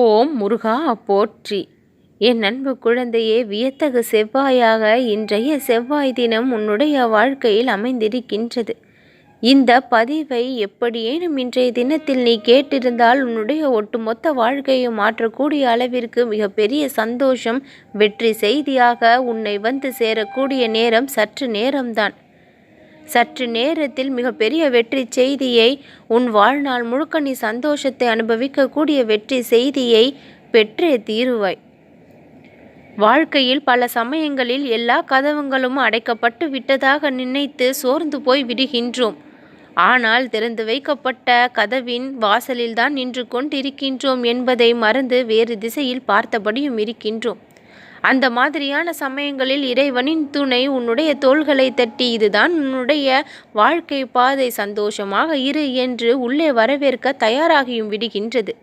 ஓம் முருகா போற்றி. என் அன்பு குழந்தையே வியத்தகு செவ்வாயாக இன்றைய செவ்வாய் தினம் உன்னுடைய வாழ்க்கையில் அமைந்திருக்கின்றது. இந்த பதிவை எப்படியேனும் இன்றைய தினத்தில் நீ கேட்டிருந்தால் உன்னுடைய ஒட்டுமொத்த வாழ்க்கையை மாற்றக்கூடிய அளவிற்கு மிகப்பெரிய சந்தோஷம் வெற்றி செய்தியாக உன்னை வந்து சேரக்கூடிய நேரம் சற்று நேரம்தான். சற்று நேரத்தில் மிகப்பெரிய வெற்றி செய்தியை உன் வாழ்நாள் முழுக்க நீ சந்தோஷத்தை அனுபவிக்கக்கூடிய வெற்றி செய்தியை பெற்றே தீருவாய். வாழ்க்கையில் பல சமயங்களில் எல்லா கதவுங்களும் அடைக்கப்பட்டு விட்டதாக நினைத்து சோர்ந்து போய் விடுகின்றோம். ஆனால் திறந்து வைக்கப்பட்ட கதவின் வாசலில்தான் நின்று கொண்டிருக்கின்றோம் என்பதை மறந்து வேறு திசையில் பார்த்தபடியும் இருக்கின்றோம். அந்த மாதிரியான சமயங்களில் இறைவனின் துணை உன்னுடைய தோள்களை தட்டி இதுதான் உன்னுடைய வாழ்க்கை பாதை. சந்தோஷமாக இரு என்று உள்ளே வரவேற்க தயாராகியும் விடுகின்றது.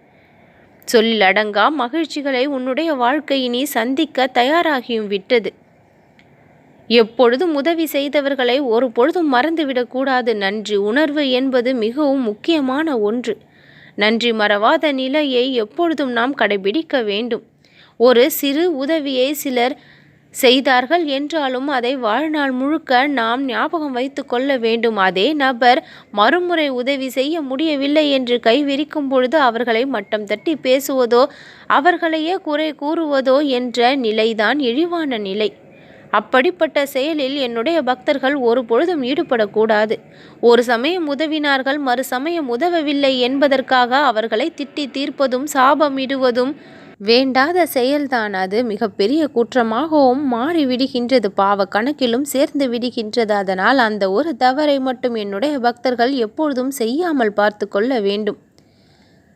சொல்லில் அடங்கா மகிழ்ச்சிகளை உன்னுடைய வாழ்க்கையினி சந்திக்க தயாராகியும் விட்டது. எப்பொழுதும் உதவி செய்தவர்களை ஒரு பொழுதும் மறந்துவிடக்கூடாது நன்றி உணர்வு என்பது மிகவும் முக்கியமான ஒன்று. நன்றி மறவாத நிலையை எப்பொழுதும் நாம் கடைபிடிக்க வேண்டும். ஒரு சிறு உதவியை சிலர் செய்தார்கள் என்றாலும் அதை வாழ்நாள் முழுக்க நாம் ஞாபகம் வைத்து கொள்ள வேண்டும். அதே நபர் மறுமுறை உதவி செய்ய முடியவில்லை என்று கைவிரிக்கும் பொழுது அவர்களை மட்டம் தட்டி பேசுவதோ அவர்களையே குறை கூறுவதோ என்ற நிலைதான் இழிவான நிலை. அப்படிப்பட்ட செயலில் என்னுடைய பக்தர்கள் ஒரு பொழுதும் ஈடுபடக்கூடாது. ஒரு சமயம் உதவினார்கள் மறு சமயம் உதவவில்லை என்பதற்காக அவர்களை திட்டி தீர்ப்பதும் சாபமிடுவதும் வேண்டாத செயல்தான் அது. மிகப்பெரிய குற்றமாகவும் மாறிவிடுகின்றது. பாவ கணக்கிலும் சேர்ந்து விடுகின்றது. அதனால் அந்த ஒரு தவறை மட்டும் என்னுடைய பக்தர்கள் எப்பொழுதும் செய்யாமல் பார்த்து கொள்ள வேண்டும்.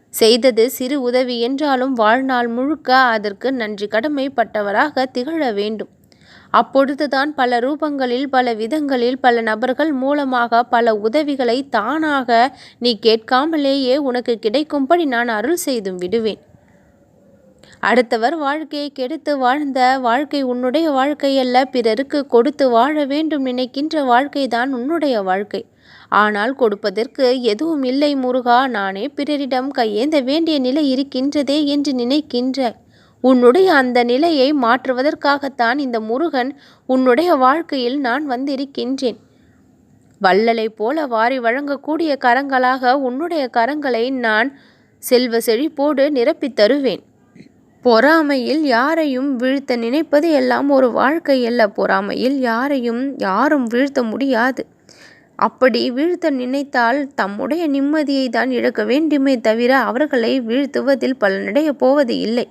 செய்தது சிறு உதவி என்றாலும் வாழ்நாள் முழுக்க அதற்கு நன்றி கடமைப்பட்டவராக திகழ வேண்டும். அப்பொழுதுதான் பல ரூபங்களில் பல விதங்களில் பல நபர்கள் மூலமாக பல உதவிகளை தானாக நீ கேட்காமலேயே உனக்கு கிடைக்கும்படி நான் அருள் செய்தும் விடுவேன். அடுத்தவர் வாழ்க்கையை கெடுத்து வாழ்ந்த வாழ்க்கை உன்னுடைய வாழ்க்கை அல்ல பிறருக்கு கொடுத்து வாழ வேண்டும் நினைக்கின்ற வாழ்க்கை தான் உன்னுடைய வாழ்க்கை. ஆனால் கொடுப்பதற்கு எதுவும் இல்லை முருகா நானே பிறரிடம் கையேந்த வேண்டிய நிலை இருக்கின்றதே என்று நினைக்கின்ற உன்னுடைய அந்த நிலையை மாற்றுவதற்காகத்தான் இந்த முருகன் உன்னுடைய வாழ்க்கையில் நான் வந்திருக்கின்றேன். வள்ளலை போல வாரி வழங்கக்கூடிய கரங்களாக உன்னுடைய கரங்களை நான் செல்வ செழிப்போடு நிரப்பித் தருவேன். பொறாமையில் யாரையும் வீழ்த்த நினைப்பது எல்லாம் ஒரு வாழ்க்கை அல்ல பொறாமையில் யாரையும் யாரும் வீழ்த்த முடியாது. அப்படி வீழ்த்த நினைத்தால் தம்முடைய நிம்மதியை தான் இழக்க வேண்டுமே தவிர அவர்களை வீழ்த்துவதில் பலனடைய போவது இல்லை.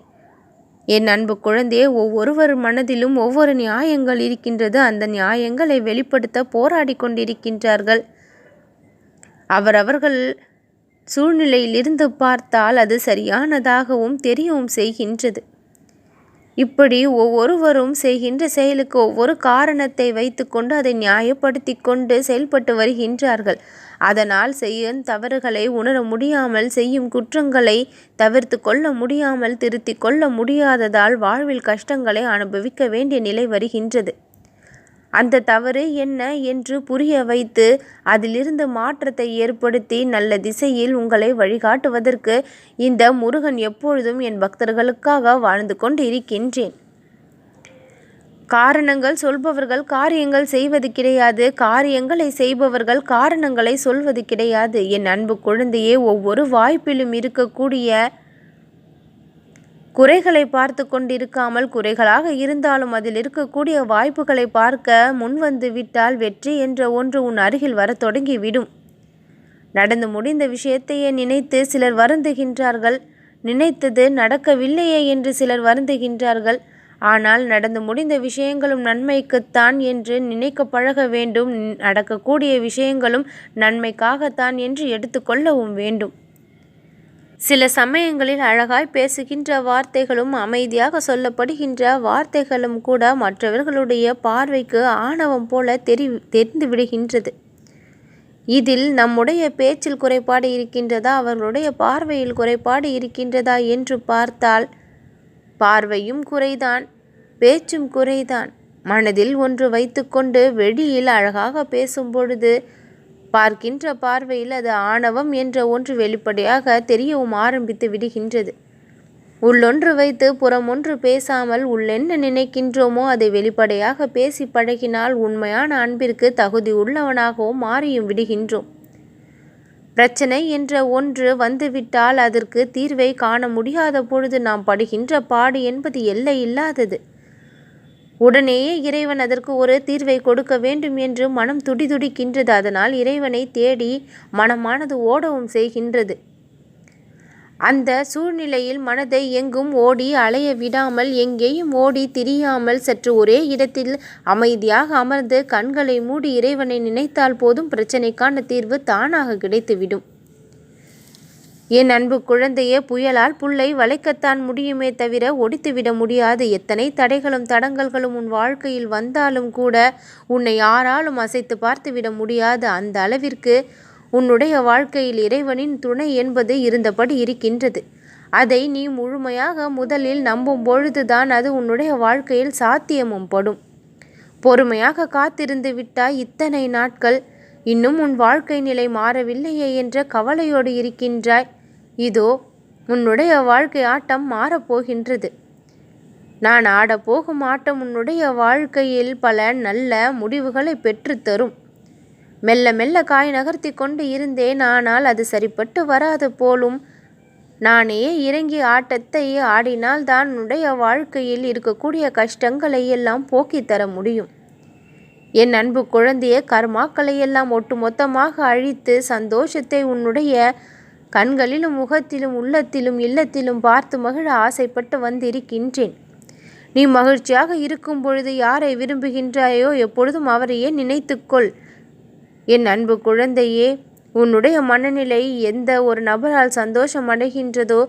என் அன்பு குழந்தையே ஒவ்வொருவர் மனதிலும் ஒவ்வொரு நியாயங்கள் இருக்கின்றது. அந்த நியாயங்களை வெளிப்படுத்த போராடி கொண்டிருக்கின்றார்கள். அவரவர்கள் சூழ்நிலையிலிருந்து பார்த்தால் அது சரியானதாகவும் தெரியவும் செய்கின்றது. இப்படி ஒவ்வொருவரும் செய்கின்ற செயலுக்கு ஒவ்வொரு காரணத்தை வைத்துக்கொண்டு அதை நியாயப்படுத்தி கொண்டு செயல்பட்டு வருகின்றார்கள். அதனால் செய்யும் தவறுகளை உணர முடியாமல் செய்யும் குற்றங்களை தவிர்த்து கொள்ள முடியாமல் திருத்தி கொள்ள முடியாததால் வாழ்வில் கஷ்டங்களை அனுபவிக்க வேண்டிய நிலை வருகின்றது. அந்த தவறு என்ன என்று புரிய வைத்து அதிலிருந்து மாற்றத்தை ஏற்படுத்தி நல்ல திசையில் உங்களை வழிகாட்டுவதற்கு இந்த முருகன் எப்பொழுதும் என் பக்தர்களுக்காக வாழ்ந்து கொண்டு இருக்கின்றேன் காரணங்கள் சொல்பவர்கள் காரியங்கள் செய்வது கிடையாது. காரியங்களை செய்பவர்கள் காரணங்களை சொல்வது கிடையாது. என் அன்பு குழந்தையே ஒவ்வொரு வாய்ப்பிலும் இருக்கக்கூடிய குறைகளை பார்த்து கொண்டிருக்காமல் குறைகளாக இருந்தாலும் அதில் இருக்கக்கூடிய வாய்ப்புகளை பார்க்க முன்வந்து விட்டால் வெற்றி என்ற ஒன்று உன் அருகில் வர தொடங்கிவிடும். நடந்து முடிந்த விஷயத்தையே நினைத்து சிலர் வருந்துகின்றார்கள். நினைத்தது நடக்கவில்லையே என்று சிலர் வருந்துகின்றார்கள். ஆனால் நடந்து முடிந்த விஷயங்களும் நன்மைக்குத்தான் என்று நினைக்க பழக வேண்டும். நடக்கக்கூடிய விஷயங்களும் நன்மைக்காகத்தான் என்று எடுத்துக்கொள்ளவும் வேண்டும். சில சமயங்களில் அழகாய் பேசுகின்ற வார்த்தைகளும் அமைதியாக சொல்லப்படுகின்ற வார்த்தைகளும் கூட மற்றவர்களுடைய பார்வைக்கு ஆணவம் போல தெரி தெரிந்து விடுகின்றது. இதில் நம்முடைய பேச்சில் குறைபாடு இருக்கின்றதா அவர்களுடைய பார்வையில் குறைபாடு இருக்கின்றதா என்று பார்த்தால் பார்வையும் குறைதான் பேச்சும் குறைதான். மனதில் ஒன்று வைத்துக்கொண்டு வெளியில் அழகாக பேசும் பொழுது பார்க்கின்ற பார்வையில் அது ஆணவம் என்ற ஒன்று வெளிப்படையாக தெரியவும் ஆரம்பித்து விடுகின்றது. உள்ளொன்று வைத்து புறமொன்று பேசாமல் உள்ளென்ன நினைக்கின்றோமோ அதை வெளிப்படையாக பேசி பழகினால் உண்மையான அன்பிற்கு தகுதி உள்ளவனாகவும் மாறியும் விடுகின்றோம். பிரச்சனை என்ற ஒன்று வந்துவிட்டால் அதற்கு தீர்வை காண முடியாத பொழுது நாம் படுகின்ற பாடு என்பது எல்லை இல்லாதது. உடனேயே இறைவன் அதற்கு ஒரு தீர்வை கொடுக்க வேண்டும் என்று மனம் துடிதுடிக்கின்றது. அதனால் இறைவனை தேடி மனமானது ஓடவும் செய்கின்றது. அந்த சூழ்நிலையில் மனதை எங்கும் ஓடி அலைய விடாமல் எங்கேயும் ஓடி திரியாமல் சற்று ஒரே இடத்தில் அமைதியாக அமர்ந்து கண்களை மூடி இறைவனை நினைத்தால் போதும் பிரச்சனைக்கான தீர்வு தானாக கிடைத்துவிடும். என் அன்பு குழந்தையே புயலால் புல்லை வளைக்கத்தான் முடியுமே தவிர ஒடித்துவிட முடியாது. எத்தனை தடைகளும் தடங்கல்களும் உன் வாழ்க்கையில் வந்தாலும் கூட உன்னை யாராலும் அசைத்து பார்த்துவிட முடியாது. அந்த அளவிற்கு உன்னுடைய வாழ்க்கையில் இறைவனின் துணை என்பது இருந்தபடி இருக்கின்றது. அதை நீ முழுமையாக முதலில் நம்பும் பொழுதுதான் அது உன்னுடைய வாழ்க்கையில் சாத்தியமும் படும். பொறுமையாக காத்திருந்து விட்டாய் இத்தனை நாட்கள். இன்னும் உன் வாழ்க்கை நிலை மாறவில்லையே என்ற கவலையோடு இருக்கின்றாய். இதோ உன்னுடைய வாழ்க்கை ஆட்டம் மாறப்போகின்றது. நான் ஆடப்போகும் ஆட்டம் உன்னுடைய வாழ்க்கையில் பல நல்ல முடிவுகளை பெற்றுத்தரும் மெல்ல மெல்ல காய் நகர்த்தி கொண்டு இருந்தேன் ஆனால் அது சரிப்பட்டு வராது போலும். நானே இறங்கி ஆட்டத்தை ஆடினால் தான் உன்னுடைய வாழ்க்கையில் இருக்கக்கூடிய கஷ்டங்களை எல்லாம் போக்கித்தர முடியும். என் அன்பு குழந்தைய கர்மாக்களை எல்லாம் ஒட்டுமொத்தமாக அழித்து சந்தோஷத்தை உன்னுடைய கண்களிலும் முகத்திலும் உள்ளத்திலும் இல்லத்திலும் பார்த்து மகிழ ஆசைப்பட்டு வந்திருக்கின்றேன். நீ மகிழ்ச்சியாக இருக்கும் பொழுது யாரை விரும்புகின்றாயோ எப்பொழுதும் அவரையே நினைத்துக்கொள்? என் அன்பு குழந்தையே உன்னுடைய மனநிலை எந்த ஒரு நபரால் சந்தோஷம் அடைகின்றதோ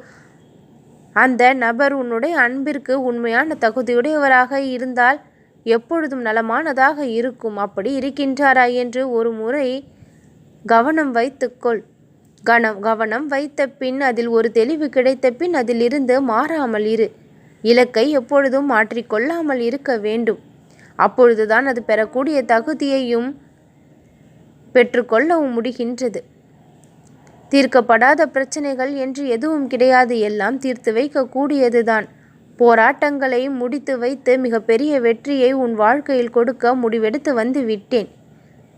அந்த நபர் உன்னுடைய அன்பிற்கு உண்மையான தகுதியுடையவராக இருந்தால் எப்பொழுதும் நலமானதாக இருக்கும். அப்படி இருக்கின்றாரா என்று ஒரு முறை கவனம் வைத்துக்கொள். கனம் கவனம் வைத்த பின் அதில் ஒரு தெளிவு கிடைத்த பின் அதிலிருந்து மாறாமல் இரு. இலக்கை எப்பொழுதும் மாற்றிக்கொள்ளாமல் இருக்க வேண்டும். அப்பொழுதுதான் அது பெறக்கூடிய தகுதியையும் பெற்றுக்கொள்ளவும் முடிகின்றது. தீர்க்கப்படாத பிரச்சனைகள் என்று எதுவும் கிடையாது. எல்லாம் தீர்த்து வைக்கக்கூடியதுதான். போராட்டங்களை முடித்து வைத்து மிகப்பெரிய வெற்றியை உன் வாழ்க்கையில் கொடுக்க முடிவெடுத்து வந்து விட்டேன்.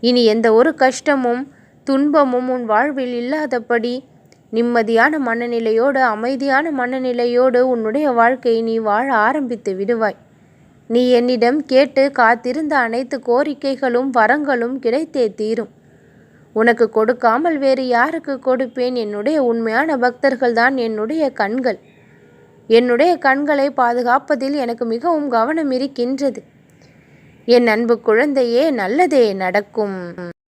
இனி எந்த ஒரு கஷ்டமும் துன்பமும் உன் வாழ்வில் இல்லாதபடி நிம்மதியான மனநிலையோடு அமைதியான மனநிலையோடு உன்னுடைய வாழ்க்கையை நீ வாழ ஆரம்பித்து விடுவாய். நீ என்னிடம் கேட்டு காத்திருந்த அனைத்து கோரிக்கைகளும் வரங்களும் கிடைத்தே தீரும். உனக்கு கொடுக்காமல் வேறு யாருக்கு கொடுப்பேன்? என்னுடைய உண்மையான பக்தர்கள் தான் என்னுடைய கண்கள். என்னுடைய கண்களை பாதுகாப்பதில் எனக்கு மிகவும் கவனம் இருக்கின்றது. என் அன்பு குழந்தையே நல்லதே நடக்கும்.